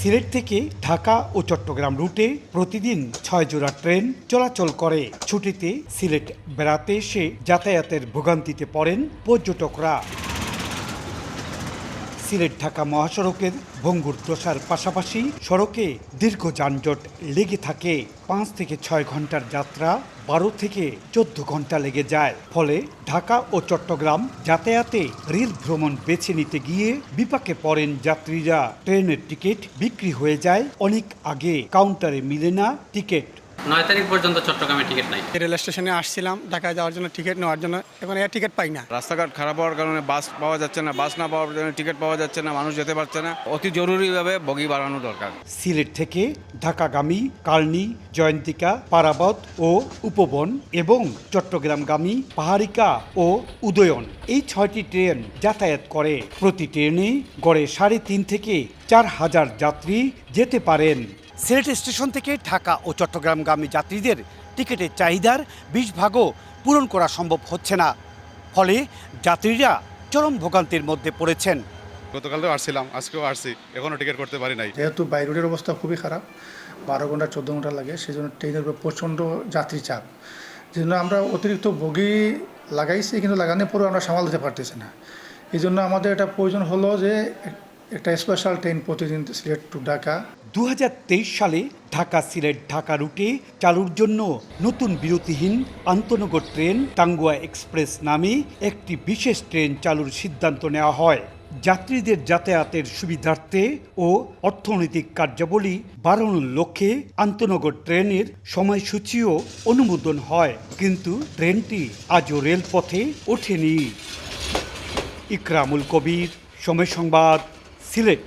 সিলেট থেকে ঢাকা ও চট্টগ্রাম রুটে প্রতিদিন ছয় জোড়া ট্রেন চলাচল করে। ছুটিতে সিলেট বেড়াতে এসে যাতায়াতের ভোগান্তিতে পড়েন পর্যটকরা। সিলেট ঢাকা মহাসড়কের ভঙ্গুর দশার পাশাপাশি সড়কে দীর্ঘ যানজট লেগে থাকে। পাঁচ থেকে ছয় ঘণ্টার যাত্রা বারো থেকে চোদ্দ ঘণ্টা লেগে যায়। ফলে ঢাকা ও চট্টগ্রাম যাতায়াতে রেল ভ্রমণ বেছে নিতে গিয়ে বিপাকে পড়েন যাত্রীরা। ট্রেনের টিকিট বিক্রি হয়ে যায়, অনেক আগে। কাউন্টারে মিলে না, টিকিট নয় তারিখ পর্যন্ত চট্টগ্রামে টিকিট নাই। রেল স্টেশনে আসছিলাম ঢাকায় যাওয়ার জন্য টিকিট নেওয়ার জন্য। এখন এর টিকিট পাই না। রাস্তাঘাট খারাপ হওয়ার কারণে বাস পাওয়া যাচ্ছে না বাস না পাওয়ার জন্য টিকিট পাওয়া যাচ্ছে না মানুষ যেতে পারছে না। অতি জরুরিভাবে বগি বাড়ানো দরকার। সিলেট থেকে ঢাকাগামী কালনী জয়ন্তিকা পারাবত ও উপবন এবং চট্টগ্রামগামী পাহাড়িকা ও উদয়ন এই ছয়টি ট্রেন যাতায়াত করে। প্রতি ট্রেনে গড়ে সাড়ে তিন থেকে চার হাজার যাত্রী যেতে পারেন। সিলেট স্টেশন থেকে ঢাকা ও চট্টগ্রামগামী যাত্রীদের টিকিটের চাহিদার বিশ ভাগও পূরণ করা সম্ভব হচ্ছে না। ফলে যাত্রীরা চরম ভোগান্তির মধ্যে পড়েছেন। গতকালও আসছিলাম আজকেও আসছি এখনও টিকিট করতে পারি নাই। যেহেতু বাই রোডের অবস্থা খুবই খারাপ বারো ঘণ্টা চোদ্দ ঘণ্টা লাগে সেই জন্য ট্রেনের উপর প্রচণ্ড যাত্রী চাপ। যে জন্য আমরা অতিরিক্ত বগি লাগাইছি কিন্তু লাগানোর পরেও আমরা সামাল দিতে পারতেছি না। এই জন্য আমাদের এটা প্রয়োজন হলো যে একটা স্পেশাল ট্রেন প্রতিদিন সিলেট টু ঢাকা দু হাজার তেইশ সালে ঢাকা সিলেট ঢাকা রুটে চালুর জন্য নতুন বিরতিহীন আন্তনগর ট্রেন টাঙ্গুয়া এক্সপ্রেস নামে একটি বিশেষ ট্রেন চালুর সিদ্ধান্ত নেওয়া হয়। যাত্রীদের যাতায়াতের সুবিধার্থে ও অর্থনৈতিক কার্যাবলী বাড়ানোর লক্ষ্যে আন্তনগর ট্রেনের সময়সূচিও অনুমোদন হয়। কিন্তু ট্রেনটি আজও রেলপথে ওঠেনি। ইকরামুল কবির, সময় সংবাদ সিলেট